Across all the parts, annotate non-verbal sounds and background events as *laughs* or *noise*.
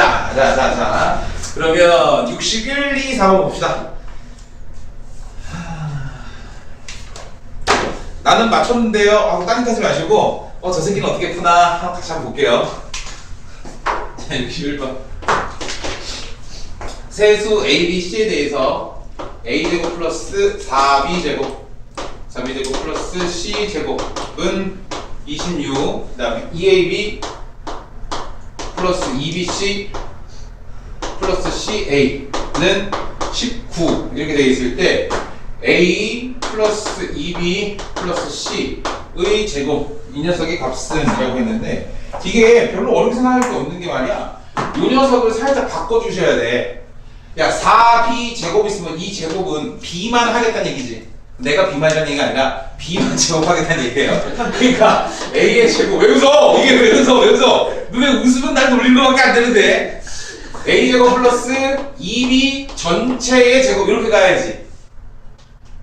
자, 자, 자, 자. 그러면 61, 2, 4번 봅시다. 나는 맞췄는데요. 하고 딴짓 하지 마시고, 어, 저 새끼는 어떻게 푸나? 한번 같이 한번 볼게요. 자, 61번. 세수 A, B, C에 대해서 A제곱 플러스 4B제곱 4B제곱 플러스 C제곱은 26, 그 다음에 2AB 플러스 2BC 플러스 CA는 19 이렇게 되어 있을 때 A 플러스 2B 플러스 C의 제곱 이 녀석의 값은 이라고 했는데 이게 별로 어렵게 생각할 게 없는 게 말이야 이 녀석을 살짝 바꿔주셔야 돼 야, 4b 제곱 있으면 이 제곱은 b만 하겠다는 얘기지. 내가 b만이라는 얘기가 아니라 b만 제곱하겠다는 얘기예요. 그러니까 a의 제곱 왜 웃어? 이게 왜 웃어? 왜 웃어? 너네 웃으면 날 놀리는 거밖에 안 되는데. a 제곱 플러스 2b 전체의 제곱 이렇게 가야지.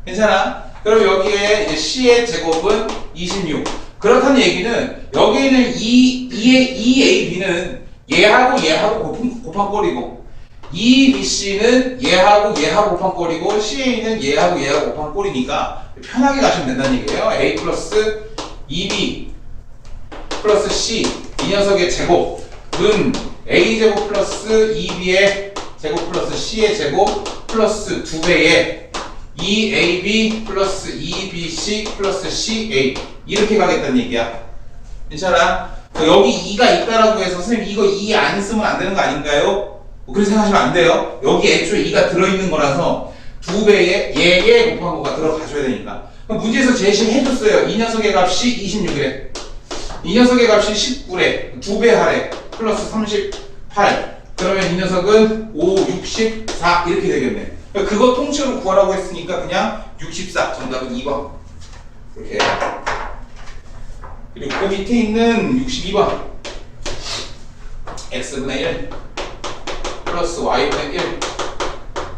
괜찮아? 그럼 여기에 c의 제곱은 26. 그렇다는 얘기는 여기 있는 이 2의 2ab는 얘하고 얘하고 곱한, 곱한 꼴이고 이 BC는 얘하고 얘하고 곱한 꼴이고 CA는 얘하고 얘하고 곱한 꼴이니까 편하게 가시면 된다는 얘기예요. A 플러스 2B 플러스 C 이 녀석의 제곱은 A 제곱 플러스 2B의 제곱 플러스 C의 제곱 플러스 2배의 2AB 플러스 2BC 플러스 CA 이렇게 가겠다는 얘기야. 괜찮아? 여기 2가 있다라고 해서 선생님 이거 2 안 쓰면 안 되는 거 아닌가요? 뭐 그렇게 생각하시면 안 돼요. 여기 애초에 2가 들어있는 거라서 두 배의 얘의 곱한 거가 들어가줘야 되니까. 문제에서 제시해줬어요. 이 녀석의 값이 26이래. 이 녀석의 값이 19래. 두배 하래. 플러스 38. 그러면 이 녀석은 5, 64 이렇게 되겠네. 그러니까 그거 통째로 구하라고 했으니까 그냥 64. 정답은 2번. 이렇게. 그리고 그 밑에 있는 62번. x분의 1. 플러스 y분의 1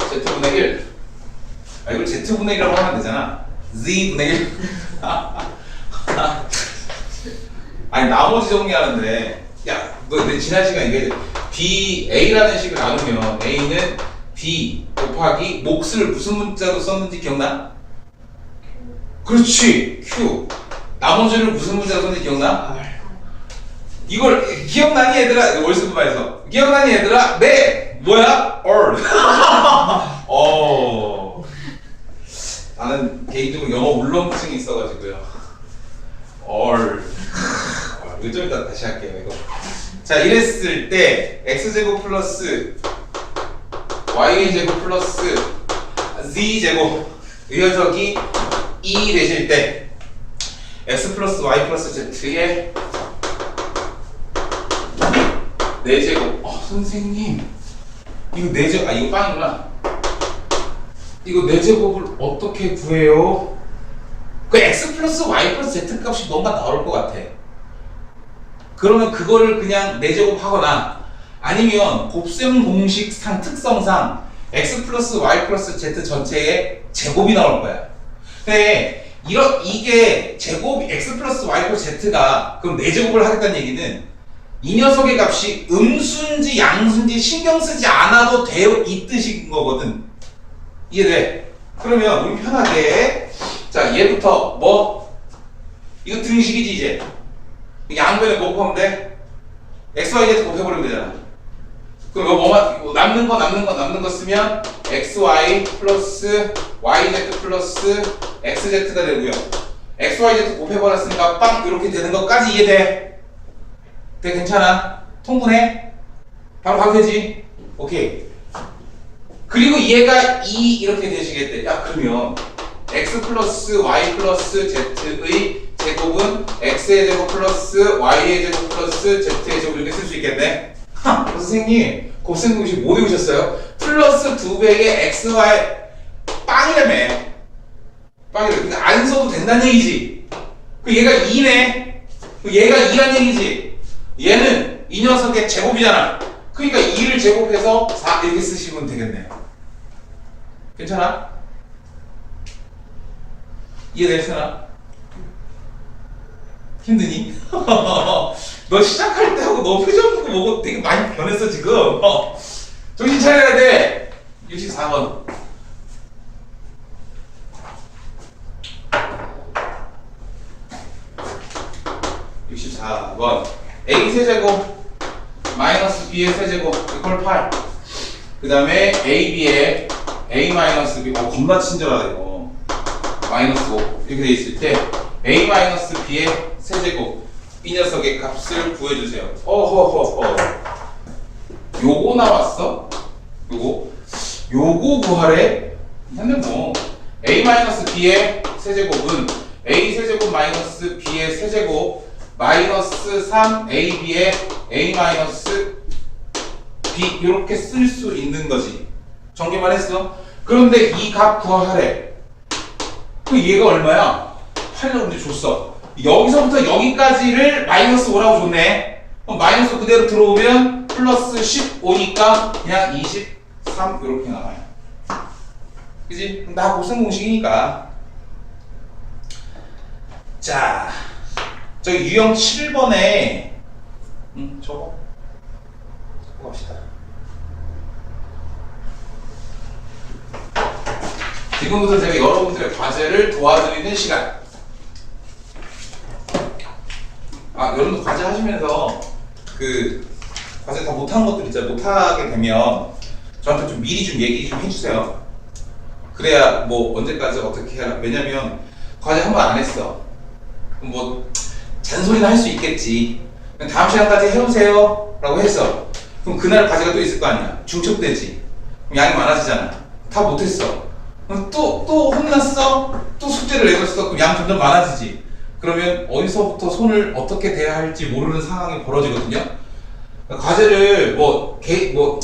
z분의 1 아, 이걸 z분의 1이라고 하면 되잖아 z분의 1 *laughs* 아니 나머지 정리하는데 야너 지난 시간 이게 b a라는 식을 나누면 a는 b 곱하기 몫을 무슨 문자로 썼는지 기억나? 그렇지 q. 나머지를 무슨 문자로 썼는지 기억나? 이걸 기억나니 얘들아? 월스부바에서. 기억나니 얘들아? 네! 뭐야? All *laughs* 어. 나는 개인적으로 영어 울렁증이 있어가지고요. All 좀 이따 다시 할게요 이거. 자 이랬을 때 x제곱 플러스 y제곱 플러스 z제곱 이 녀석이 2 되실 때 x 플러스 y 플러스 z의 4제곱. 어 선생님. 이거 4제곱 아 이거 빵이구나. 이거 4제곱을 어떻게 구해요? 그 x 플러스 y 플러스 z 값이 뭔가 나올 것 같아 그러면 그거를 그냥 4제곱 하거나 아니면 곱셈 공식상 특성상 x 플러스 y 플러스 z 전체의 제곱이 나올 거야 근데 이러, 이게 제곱 x 플러스 y 플러스 z가 그럼 4제곱을 하겠다는 얘기는 이 녀석의 값이 음수인지 양수인지 신경 쓰지 않아도 되어 있듯인 거거든. 이해돼? 그러면 우리 편하게 자 얘부터 뭐 이거 등식이지 이제 양변에 뭐 곱하면 돼? x, y, z 곱해버리면 되잖아. 그럼 이거 뭐만 남는 거 남는 거 남는 거 쓰면 x, y 플러스 y, z 플러스 x, z가 되고요. x, y, z 곱해버렸으니까 빵 이렇게 되는 것까지 이해돼? 돼 괜찮아? 통분해? 바로 가도 되지? 오케이 그리고 얘가 2 이렇게 되시겠대 야 그러면 x 플러스 y 플러스 z의 제곱은 x의 제곱 플러스 y의 제곱 플러스 z의 제곱 이렇게 쓸 수 있겠네 하! 선생님 곱셈 공식 못 외우셨어요? 플러스 2배의 xy 빵이라며 빵이래 근데 안 써도 된다는 얘기지 그 얘가 2네 그 얘가 2란 얘기지 얘는 이 녀석의 제곱이잖아. 그러니까 2를 제곱해서 4 이렇게 쓰시면 되겠네요. 괜찮아? 이해되시나? 힘드니? *laughs* 너 시작할 때 하고 너 표정 보고 되게 많이 변했어 지금. 어. *laughs* 정신 차려야 돼. 64번. 육십사 번 A 세제곱 마이너스 B의 세제곱 이퀄 8. 그 다음에 A, B의 A 마이너스 B. 어, 겁나 친절하다 이거. 마이너스 5 이렇게 돼 있을 때 A 마이너스 B의 세제곱 이 녀석의 값을 구해주세요. 어허허허. 요거 나왔어? 요거? 요거 구하래? 근데 뭐 A 마이너스 B의 세제곱은 A 세제곱 마이너스 B의 세제곱 마이너스 3 AB의 A 마이너스 B 이렇게 쓸 수 있는 거지. 정리만 했어. 그런데 이 값 구하래. 그 얘가 얼마야? 8을 근데 줬어. 여기서부터 여기까지를 마이너스 5라고 줬네. 그럼 마이너스 그대로 들어오면 플러스 15니까 그냥 23 이렇게 나와요. 그지? 나 곱셈 공식이니까. 자, 저 유형 7번에 음, 저거 저거 갑시다. 지금부터 제가 여러분들의 과제를 도와드리는 시간. 아, 여러분들 과제 하시면서 그 과제 다 못한 것들 있잖아요. 못하게 되면 저한테 좀 미리 좀 얘기 좀 해주세요. 그래야 뭐 언제까지 어떻게 해야 왜냐면 과제 한 번 안 했어. 뭐 잔소리는 할 수 있겠지. 다음 시간까지 해오세요. 라고 했어. 그럼 그날 과제가 또 있을 거 아니야. 중첩되지. 양이 많아지잖아. 다 못했어. 또, 또 혼났어? 또 숙제를 내줬어? 그럼 양 점점 많아지지. 그러면 어디서부터 손을 어떻게 대야 할지 모르는 상황이 벌어지거든요. 과제를 뭐, 개, 뭐,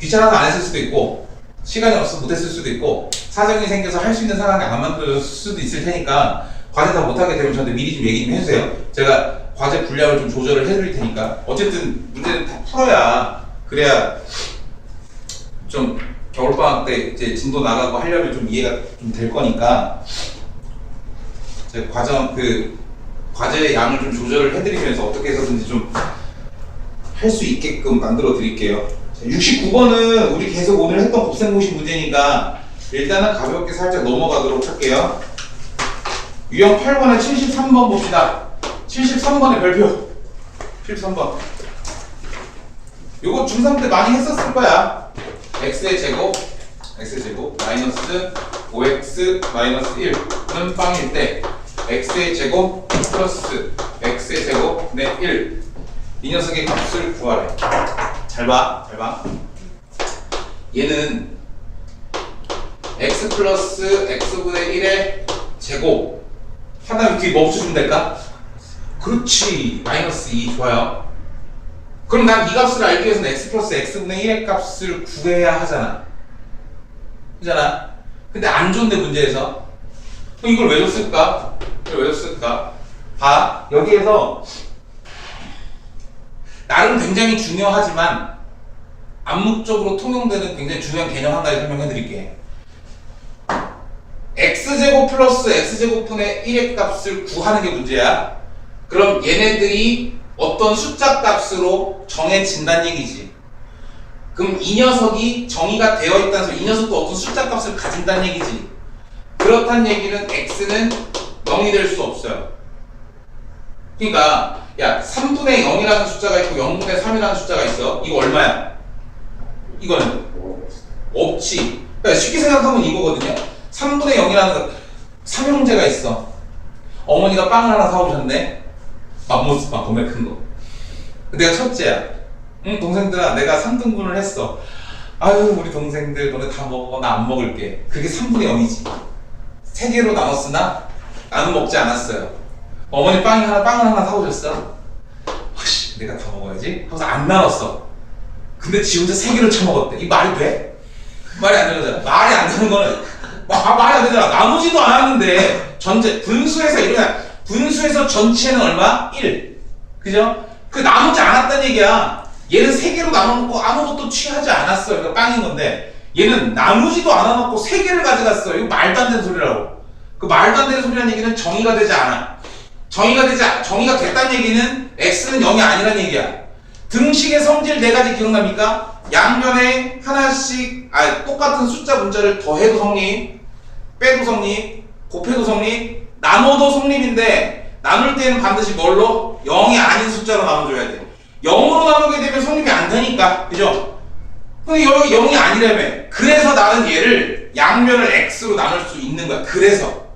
귀찮아서 안 했을 수도 있고, 시간이 없어서 못했을 수도 있고, 사정이 생겨서 할 수 있는 상황이 안 만들어질 수도 있을 테니까, 과제 다 못하게 되면 저한테 미리 좀 얘기 좀 해주세요. 제가 과제 분량을 좀 조절을 해드릴 테니까, 어쨌든 문제는 다 풀어야, 그래야 좀 겨울방학 때 이제 진도 나가고 하려면 좀 이해가 좀 될 거니까, 제가 과정, 그, 과제의 양을 좀 조절을 해드리면서 어떻게 해서든지 좀 할 수 있게끔 만들어 드릴게요. 69번은 우리 계속 오늘 했던 곱셈공식 문제니까 일단은 가볍게 살짝 넘어가도록 할게요. 유형 8번에 73번 봅시다. 73번의 별표. 73번. 요거 중3 때 많이 했었을 거야. x의 제곱, x의 제곱, 마이너스 5x 마이너스 1는 빵일 때 x의 제곱 플러스 x의 제곱 네 1. 이 녀석의 값을 구하래. 잘 봐, 잘 봐. 얘는 x 플러스 x분의 1의 제곱 하나 뒤에 뭐 붙여주면 될까? 그렇지 마이너스 2 좋아요 그럼 난 이 값을 알기 위해서는 x 플러스 x분의 1의 값을 구해야 하잖아 그잖아 근데 안 좋은데 문제에서 그럼 이걸 왜 줬을까? 이걸 왜 줬을까? 봐 여기에서 나름 굉장히 중요하지만 암묵적으로 통용되는 굉장히 중요한 개념 한 가지 설명해 드릴게. x제곱 플러스 x제곱분의 1의 값을 구하는 게 문제야. 그럼 얘네들이 어떤 숫자 값으로 정해진다는 얘기지. 그럼 이 녀석이 정의가 되어 있다는 소리, 이 녀석도 어떤 숫자 값을 가진다는 얘기지. 그렇다는 얘기는 x는 0이 될 수 없어요. 그러니까 야 3분의 0이라는 숫자가 있고 0분의 3이라는 숫자가 있어. 이거 얼마야? 이거는 없지. 그러니까 쉽게 생각하면 이거거든요. 3분의 0이라는 삼형제가 있어. 어머니가 빵을 하나 사오셨네. 맘모스빵 겁나 큰 거. 내가 첫째야. 응 동생들아 내가 3등분을 했어. 아유 우리 동생들 너네 다 먹어 나 안 먹을게. 그게 3분의 0이지. 세 개로 나눴으나 나는 먹지 않았어요. 어머니 빵이 하나 빵을 하나 사오셨어. 허씨 내가 다 먹어야지. 하고서 안 나눴어. 근데 지 혼자 세 개를 처먹었대. 이 말이 돼? 말이 안 되잖아. 말이 안 되는 거는 마, 말이 안 되잖아. 나누지도 않았는데 전체 분수에서 이거야. 분수에서 전체는 얼마? 1. 그죠? 그 나누지 않았다는 얘기야. 얘는 세 개로 나눠놓고 아무것도 취하지 않았어. 그러니까 빵인 건데 얘는 나누지도 않아놓고 세 개를 가져갔어. 이거 말도 안 되는 소리라고. 그 말도 안 되는 소리라는 얘기는 정의가 되지 않아. 정의가 되지 않- 정의가 됐다는 얘기는 x는 0이 아니란 얘기야. 등식의 성질 네 가지 기억납니까? 양면에 하나씩 아 똑같은 숫자 문자를 더해도 성립, 빼도 성립, 곱해도 성립, 나눠도 성립인데 나눌 때는 반드시 뭘로? 0이 아닌 숫자로 나눠줘야 돼. 0으로 나누게 되면 성립이 안 되니까, 그죠? 근데 여기 0이 아니라며. 그래서 나는 얘를 양면을 x로 나눌 수 있는 거야. 그래서.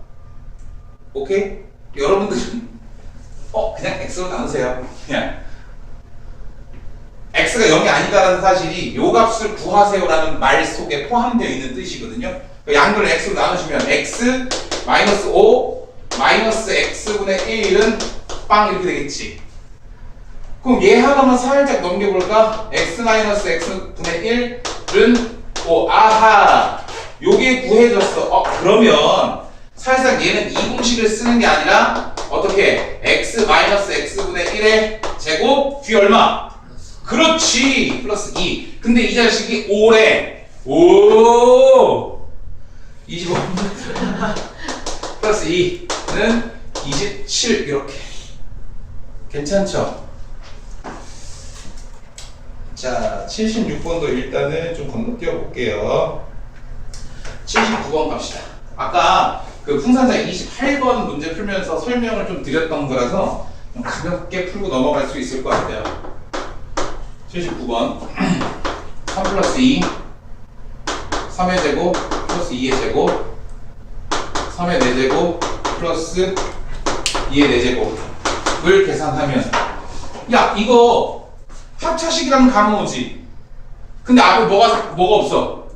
오케이? 여러분들은 *laughs* 어 그냥 x로 나누세요. 그냥 x가 0이 아니다라는 사실이 요 값을 구하세요라는 말 속에 포함되어 있는 뜻이거든요. 그 양변을 x로 나누시면 x 마이너스 5 마이너스 x분의 1은 빵 이렇게 되겠지. 그럼 얘 하나만 살짝 넘겨볼까? x 마이너스 x분의 1은 5 아하 요게 구해졌어. 어 그러면 사실상 얘는 이 공식을 쓰는 게 아니라 어떻게 x 마이너스 x분의 1의 제곱 뒤 얼마? 그렇지 플러스 2 근데 이 자식이 5래 오 25 *laughs* 플러스 2는 27 이렇게 괜찮죠? 자 76번도 일단은 좀 건너뛰어 볼게요. 79번 갑시다. 아까 그 풍산자 28번 문제 풀면서 설명을 좀 드렸던 거라서 좀 가볍게 풀고 넘어갈 수 있을 것 같아요. 79번. 3 *clears throat* 플러스 2 3의 제곱 플러스 2의 제곱. 3의 4제곱 플러스 2의 4제곱을 계산하면 야 이거 합차식이라면 감은 오지. 근데 앞에 뭐가 뭐가 없어?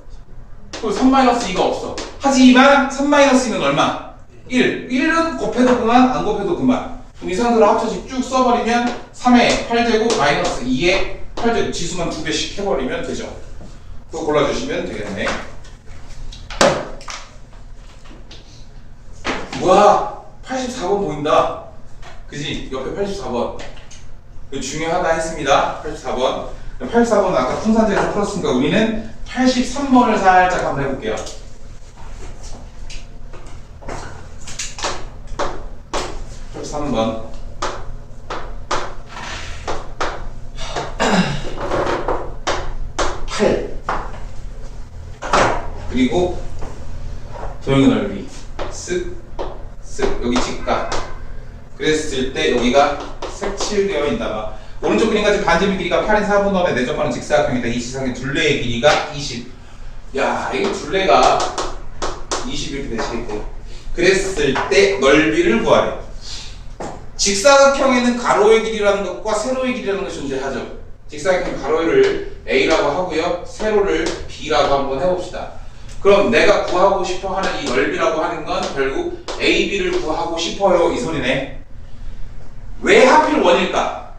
그 3-2가 없어. 하지만 3-2는 얼마? 1 1은 곱해도 그만 안 곱해도 그만. 그럼 이 상태로 합차식 쭉 써버리면 3의 8제곱 마이너스 2의 8제곱 지수만 두 배씩 해버리면 되죠. 그거 골라주시면 되겠네. 와 84번 보인다. 그지? 옆에 84번 이거 중요하다 했습니다. 84번. 84번은 아까 풍산제에서 풀었으니까 우리는 83번을 살짝 한번 해볼게요. 삼번. 8 그리고 도형의 넓이 쓱 쓱. 여기 직각. 그랬을 때 여기가 색칠되어 있나봐 오른쪽 그림까지 반지름 길이가 8인 4분 넘에 내접하는 직사각형이다. 이 지상의 둘레의 길이가 20 야, 이게 둘레가 20 이렇게 되시겠대. 그랬을 때 넓이를 구하래. 직사각형에는 가로의 길이라는 것과 세로의 길이라는 것이 존재하죠. 직사각형 가로를 A라고 하고요. 세로를 B라고 한번 해봅시다. 그럼 내가 구하고 싶어 하는 이 넓이라고 하는 건 결국 AB를 구하고 싶어요. 이 소리네 왜 하필 원일까?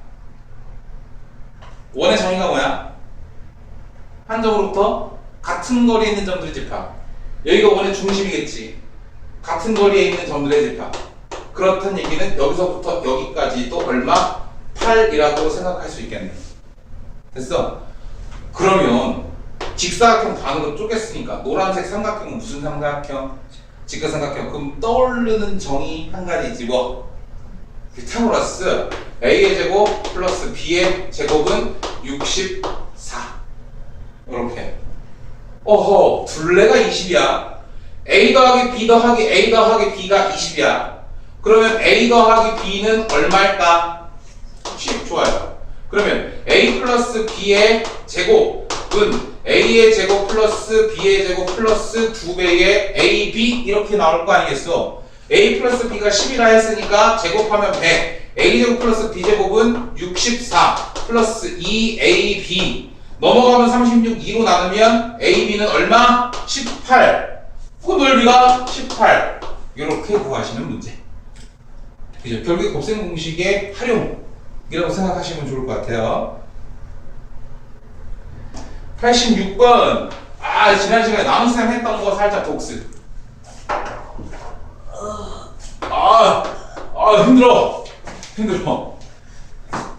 원의 정의가 뭐야? 한 점으로부터 같은 거리에 있는 점들의 집합 여기가 원의 중심이겠지 같은 거리에 있는 점들의 집합 그렇다는 얘기는 여기서부터 여기까지도 얼마? 8이라고 생각할 수 있겠네 됐어? 그러면 직사각형 반으로 쪼갰으니까 노란색 삼각형은 무슨 삼각형? 직각삼각형 그럼 떠오르는 정의 한 가지지 뭐 피타고라스 a의 제곱 플러스 b의 제곱은 64 이렇게. 어허 둘레가 20이야. A 더하기 b 더하기 a 더하기 b가 20이야. 그러면 a 더하기 b는 얼마일까? 10 좋아요. 그러면 a 플러스 b의 제곱은 a의 제곱 플러스 b의 제곱 플러스 2배의 ab 이렇게 나올 거 아니겠어 a 플러스 b가 10이라 했으니까 제곱하면 100 a 제곱 플러스 b 제곱은 64 플러스 2ab 넘어가면 36 2로 나누면 ab는 얼마? 18 그 넓이가? 18 이렇게 구하시는 문제. 그죠? 결국에 곱셈 공식의 활용이라고 생각하시면 좋을 것 같아요. 86번. 아 지난 시간에 남쌤 했던 거 살짝 독스 아, 아 힘들어 힘들어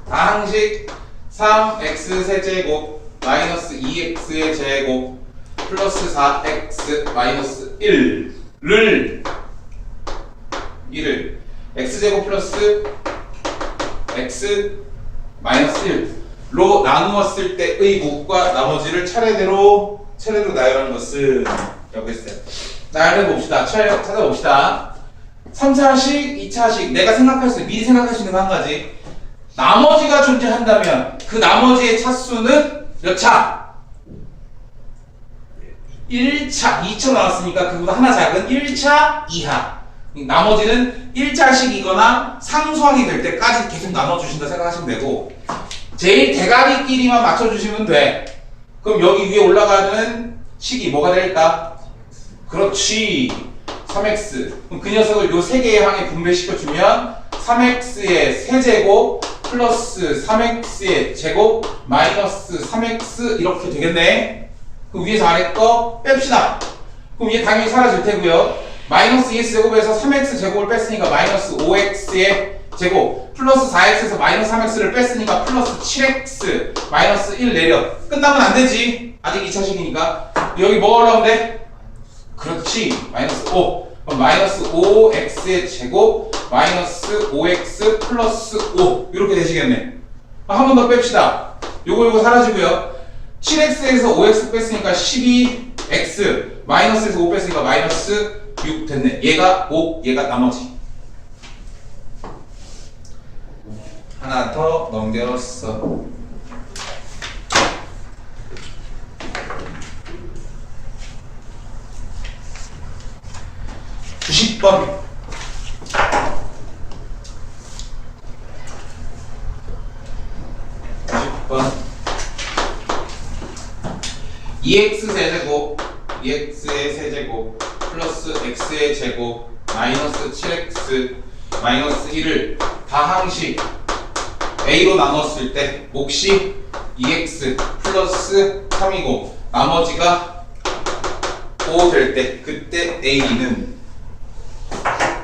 다항식 3x 세제곱 마이너스 2x의 제곱 플러스 4x 마이너스 1를 1을 x제곱 플러스 x 마이너스 1로 나누었을 때의 곱과 나머지를 차례대로 차례로 나열하는 것은 라고 했어요. 나열해 봅시다. 찾아봅시다. 3차식, 2차식 내가 생각할 수 미리 생각할 수 있는 거 한 가지. 나머지가 존재한다면 그 나머지의 차수는 몇 차? 1차, 2차 나왔으니까 그보다 하나 작은 1차 이하 나머지는 1차식이거나 상수항이 될 때까지 계속 나눠주신다 생각하시면 되고 제일 대가리끼리만 맞춰주시면 돼. 그럼 여기 위에 올라가는 식이 뭐가 될까? 그렇지 3x 그럼 그 녀석을 요 세 개의 항에 분배시켜주면 3x의 세제곱 플러스 3x의 제곱 마이너스 3x 이렇게 되겠네. 그럼 위에서 아래 거 뺍시다. 그럼 얘 당연히 사라질 테고요. 마이너스 2x 제곱에서 3x 제곱을 뺐으니까 마이너스 5x의 제곱 플러스 4x에서 마이너스 3x를 뺐으니까 플러스 7x 마이너스 1 내려. 끝나면 안 되지. 아직 2차식이니까. 여기 뭐가 올라오면 돼? 그렇지. 마이너스 5 그럼 마이너스 5x의 제곱 마이너스 5x 플러스 5 이렇게 되시겠네. 한 번 더 뺍시다. 요거 요거 사라지고요. 7x에서 5x 뺐으니까 12x 마이너스에서 5 뺐으니까 마이너스 6 됐네. 얘가 5 얘가 나머지. 하나 더 넘겼어 90번 번 2x 세제곱 2x의 세제곱 플러스 x의 제곱 마이너스 7x 마이너스 1을 다항식 a로 나눴을 때 몫이 2x 플러스 3이고 나머지가 5 될 때 그때 a는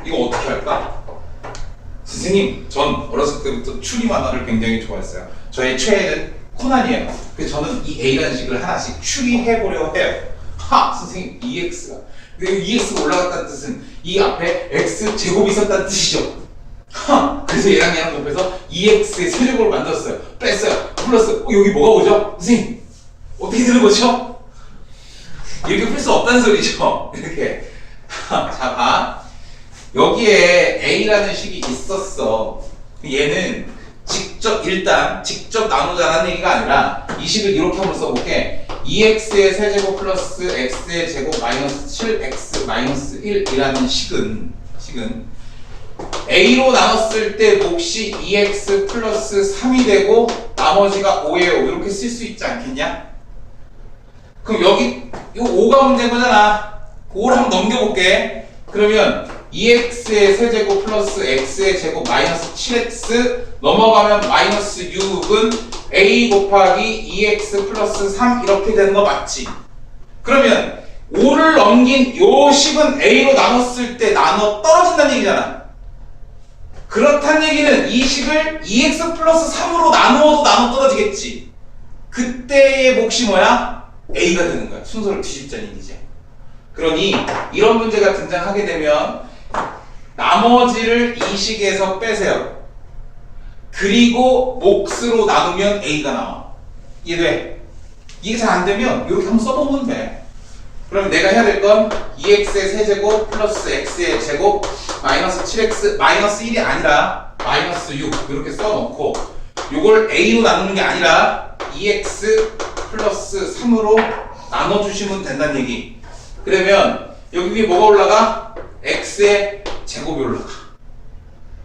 이거 어떻게 할까? 선생님, 전 어렸을 때부터 추리 만화를 굉장히 좋아했어요. 저의 최애는 코난이에요. 그래서 저는 이 A라는 식을 하나씩 추리해 보려 해요. 하, 선생님, EX가. 근데 EX가 올라갔다는 뜻은 이 앞에 X 제곱이 있었다는 뜻이죠. 하, 그래서 얘랑 얘랑 곱해서 EX의 세제곱을 만들었어요. 뺐어요. 플러스, 어, 여기 뭐가 오죠? 선생님, 어떻게 되는 거죠? 이렇게 풀 수 없다는 소리죠. *laughs* 이렇게. 자, 봐. 여기에 A라는 식이 있었어. 얘는 직접 일단 직접 나누자는 얘기가 아니라 이 식을 이렇게 한번 써볼게. 2x의 세제곱 플러스 x의 제곱 마이너스 7x 마이너스 1이라는 식은 식은 a로 나눴을 때 몫이 2x 플러스 3이 되고 나머지가 5예요. 이렇게 쓸 수 있지 않겠냐? 그럼 여기 이 5가 문제인 거잖아. 5를 한번 넘겨볼게. 그러면 2x의 세제곱 플러스 x의 제곱 마이너스 7x 넘어가면 마이너스 6은 a 곱하기 2x 플러스 3 이렇게 되는 거 맞지? 그러면 5를 넘긴 요 식은 a로 나눴을 때 나눠 떨어진다는 얘기잖아. 그렇다는 얘기는 이 식을 2x 플러스 3으로 나누어도 나눠 떨어지겠지. 그때의 몫이 뭐야? a가 되는 거야. 순서를 뒤집자는 얘기지. 그러니 이런 문제가 등장하게 되면 나머지를 이 식에서 빼세요. 그리고 몫으로 나누면 a가 나와. 이해돼? 이게 잘 안 되면 이렇게 한번 써보면 돼. 그럼 내가 해야 될 건 2x의 세제곱 플러스 x의 제곱 마이너스 7x 마이너스 1이 아니라 마이너스 6 이렇게 써놓고 이걸 a로 나누는 게 아니라 2x 플러스 3으로 나눠주시면 된다는 얘기. 그러면 여기 위에 뭐가 올라가? x의 제곱이 올라가.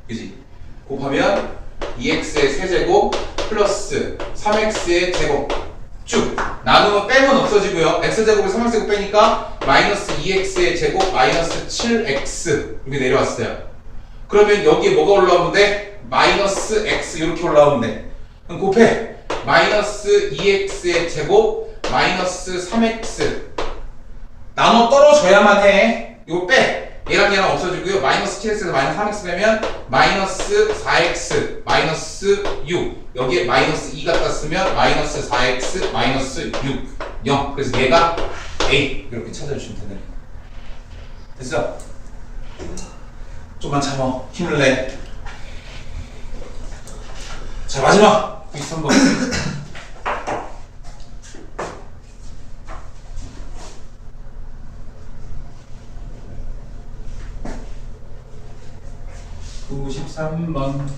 그지? 곱하면 2x의 세제곱 플러스 3x의 제곱 쭉 나누면 빼면 없어지고요. x제곱에 3x제곱 빼니까 마이너스 2x의 제곱 마이너스 7x 이렇게 내려왔어요. 그러면 여기에 뭐가 올라오면 돼? 마이너스 x 이렇게 올라오면 돼. 그럼 곱해. 마이너스 2x의 제곱 마이너스 3x 나눠 떨어져야만 해. 이거 빼. 얘랑 얘랑 없어지고요. 마이너스 7x에서 마이너스 3x 빼면 마이너스 4x 마이너스 6 여기에 마이너스 2 갖다 쓰면 마이너스 4x 마이너스 6 0 그래서 얘가 A 이렇게 찾아주시면 되는 됐어? 좀만 참어. 힘을 내. 자, 마지막. 93번. (93번)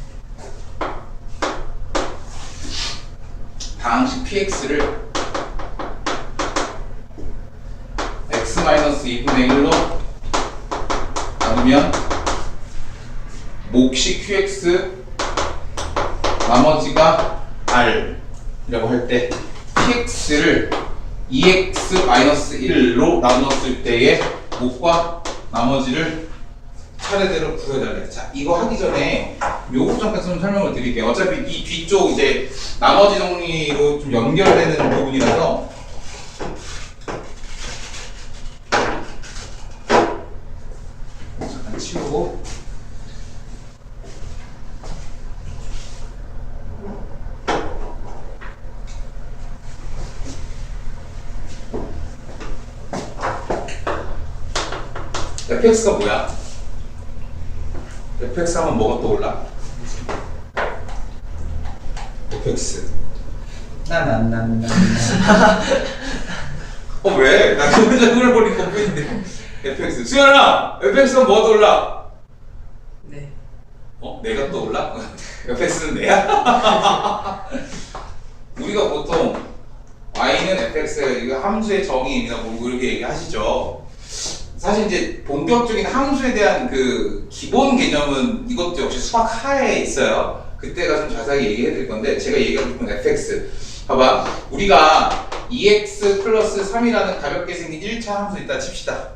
방식 px를 x-2분의 1로 나누면 몫이 qx 나머지가 r이라고 할 때 px를 2x-1로 나눴을 때의 몫과 나머지를 차례대로 구해달래. 자, 이거 하기 전에 요것 잠깐 좀 설명을 드릴게요. 어차피 이 뒤쪽 이제 나머지 정리로 좀 연결되는 부분이라서 잠깐 치우고 fx가 뭐야? Fx 하면 뭐가 떠올라? fx 나나나나 *laughs* 어 왜? 나그 표정을 보니까 보이는데 fx 수연아 fx가 뭐가 떠올라? 네. 어? 내가 떠올라? *laughs* fx는 내야? *laughs* 우리가 보통 y는 fx 이거 함수의 정의입니다 뭐 이렇게 얘기하시죠 사실 이제 본격적인 함수에 대한 그 기본 개념은 이것도 역시 수학 하에 있어요. 그때 가 좀 자세하게 얘기해 드릴 건데 제가 얘기하고 싶은 fx 봐봐 우리가 2x 플러스 3이라는 가볍게 생긴 1차 함수 있다 칩시다.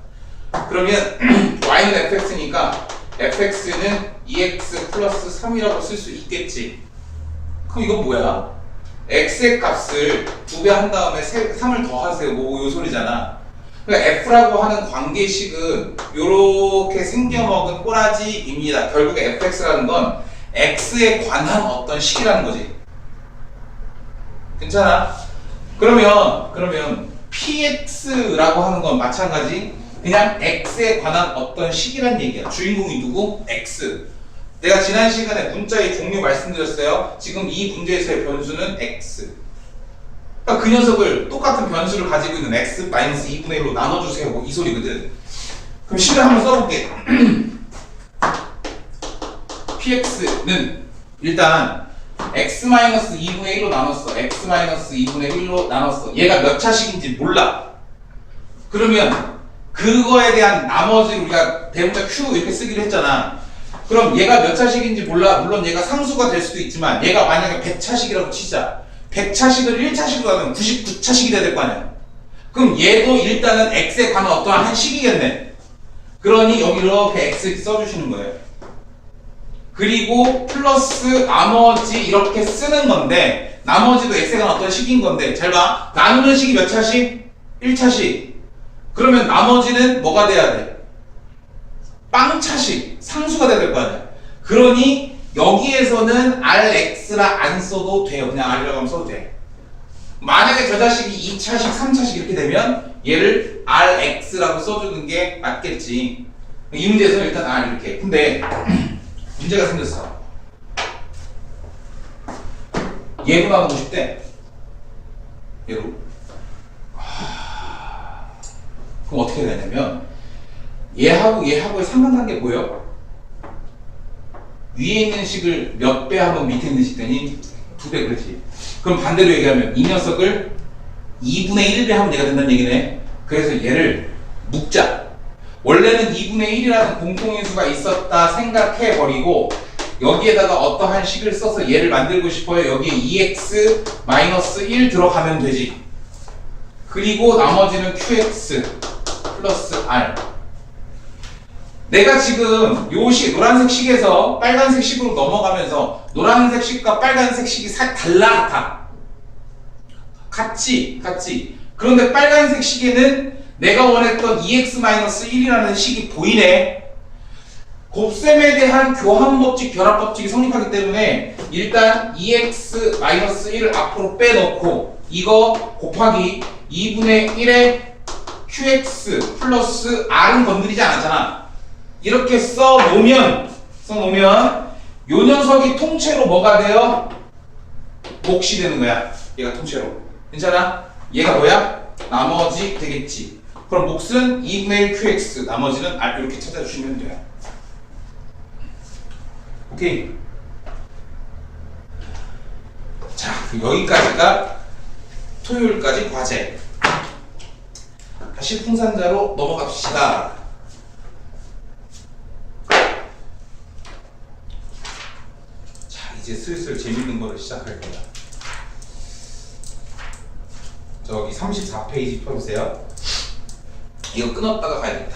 그러면 *clears throat* y는 fx니까 fx는 2x 플러스 3이라고 쓸 수 있겠지. 그럼 이건 뭐야? x의 값을 두배한 다음에 3을 더하세요. 뭐 요 소리잖아. 그러니까 F라고 하는 관계식은 이렇게 생겨먹은 꼬라지입니다. 결국에 fx라는 건 x에 관한 어떤 식이라는 거지. 괜찮아? 그러면 그러면 px라고 하는 건 마찬가지. 그냥 x에 관한 어떤 식이란 얘기야. 주인공이 누구? x. 내가 지난 시간에 문자의 종류 말씀드렸어요. 지금 이 문제에서의 변수는 x. 그러니까 그 녀석을 똑같은 변수를 가지고 있는 x 2분의 1로 나눠주세요. 뭐 이 소리거든. 그럼 식을 한번 써볼게. *clears throat* px는 일단 x 2분의 1로 나눴어. x 2분의 1로 나눴어. 얘가 몇 차식인지 몰라. 그러면 그거에 대한 나머지 우리가 대문자 q 이렇게 쓰기로 했잖아. 그럼 얘가 몇 차식인지 몰라. 물론 얘가 상수가 될 수도 있지만 얘가 만약에 100차식이라고 치자. 100차식을 1차식으로 하면 99차식이 돼야 될 거 아니야. 그럼 얘도 일단은 x에 관한 어떠한 한 식이겠네. 그러니 여기 이렇게 x 써주시는 거예요. 그리고 플러스 나머지 이렇게 쓰는 건데 나머지도 x에 관한 어떤 식인 건데 잘 봐. 나누는 식이 몇 차식? 1차식. 그러면 나머지는 뭐가 돼야 돼? 빵차식. 상수가 돼야 될 거 아니야. 그러니 여기에서는 rx라 안 써도 돼요. 그냥 r이라고 하면 써도 돼. 만약에 저 자식이 2차식, 3차식 이렇게 되면 얘를 rx라고 써주는 게 맞겠지. 이 문제에서는 일단 r 이렇게. 근데 *clears throat* 문제가 생겼어. 얘로 나누고 싶대. 얘로. 하... 그럼 어떻게 되냐면 얘하고 얘하고의 상관관계 보여? 위에 있는 식을 몇 배 하면 밑에 있는 식 되니? 두 배 그렇지. 그럼 반대로 얘기하면 이 녀석을 2분의 1배 하면 얘가 된다는 얘기네. 그래서 얘를 묶자. 원래는 2분의 1이라는 공통인수가 있었다 생각해 버리고 여기에다가 어떠한 식을 써서 얘를 만들고 싶어요. 여기에 2x 1 들어가면 되지. 그리고 나머지는 qx 플러스 r. 내가 지금 요 식, 노란색 식에서 빨간색 식으로 넘어가면서 노란색 식과 빨간색 식이 살 달라 같아. 같지, 같지. 그런데 빨간색 식에는 내가 원했던 2x-1이라는 식이 보이네. 곱셈에 대한 교환 법칙, 결합 법칙이 성립하기 때문에 일단 2x-1을 앞으로 빼놓고 이거 곱하기 2분의 1의 qx 플러스 r은 건드리지 않았잖아. 이렇게 써 놓으면 써 놓으면 요 녀석이 통째로 뭐가 돼요? 몫이 되는 거야. 얘가 통째로. 괜찮아? 얘가 뭐야? 나머지 되겠지. 그럼 몫은 2분의 1 QX, 나머지는 R 이렇게 찾아주시면 돼요. 오케이. 자, 여기까지가 토요일까지 과제. 다시 풍산자로 넘어갑시다. 자, 이제 슬슬 재밌는 거를 시작할 거야. 저기 34페이지 펴보세요. 이거 끊었다가 가야겠다.